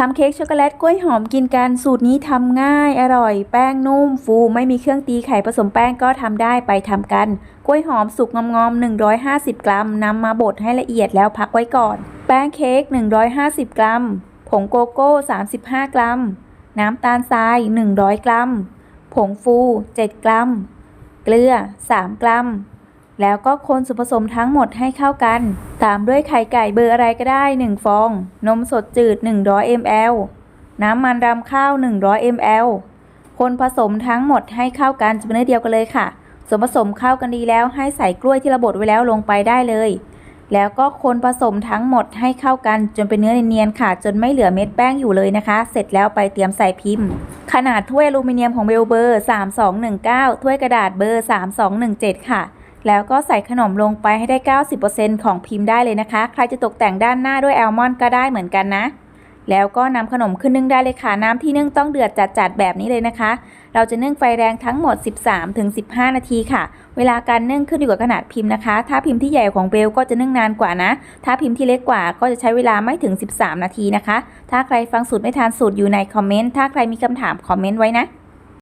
ทำเค้กช็อกโกแลตกล้วยหอมกินกันสูตรนี้ทำง่ายอร่อย แป้งนุ่มฟูไม่มีเครื่องตีไข่ผสมแป้งก็ทำได้ไปทำกัน กล้วยหอมสุกงอมๆ150 กรัมนำมาบดให้ละเอียดแล้วพักไว้ก่อน แป้งเค้ก150 กรัม ผงโกโก้ 35 กรัม น้ำตาลทราย 100 กรัม ผงฟู 7 กรัม เกลือ 3 กรัม แล้วก็คนส่วนผสมทั้งหมดให้เข้ากัน ตามด้วยไข่ไก่เบอร์อะไรก็ได้ 1 ฟอง นมสดจืด 100 ml น้ำมันรำข้าว 100 ml คนผสมทั้งหมดให้เข้ากันจะเป็นเนื้อเดียวกันเลยค่ะ ส่วนผสมเข้ากันดีแล้วให้ใส่กล้วยที่เราบดไว้แล้วลงไปได้เลย แล้วก็คนผสมทั้งหมดให้เข้ากันจนเป็นเนื้อเนียนๆค่ะ จนไม่เหลือเม็ดแป้งอยู่เลยนะคะ เสร็จแล้วไปเตรียมใส่พิมพ์ ขนาดถ้วยอลูมิเนียมของเบลเบอร์ 3219 ถ้วยกระดาษเบอร์ 3217 ค่ะ แล้วก็ใส่ขนมลงไปให้ได้ 90%ของพิมพ์ได้เลยนะคะ ใครจะตกแต่งด้านหน้าด้วยแอลมอนด์ก็ได้เหมือนกันนะ แล้วก็นำขนมขึ้นนึ่งได้เลยค่ะ น้ำที่นึ่งต้องเดือดจัดๆแบบนี้เลยนะคะ เราจะนึ่งไฟแรงทั้งหมด 13-15 นาทีค่ะ เวลาการนึ่งขึ้นอยู่กับขนาดพิมพ์นะคะ ถ้าพิมพ์ที่ใหญ่ของเบลก็จะนึ่งนานกว่านะ ถ้าพิมพ์ที่เล็กกว่าก็จะใช้เวลาไม่ถึง 13 นาทีนะคะ ถ้าใครฟังสูตรไม่ทันสูตรอยู่ในคอมเมนต์ ถ้าใครมีคำถามคอมเมนต์ไว้นะ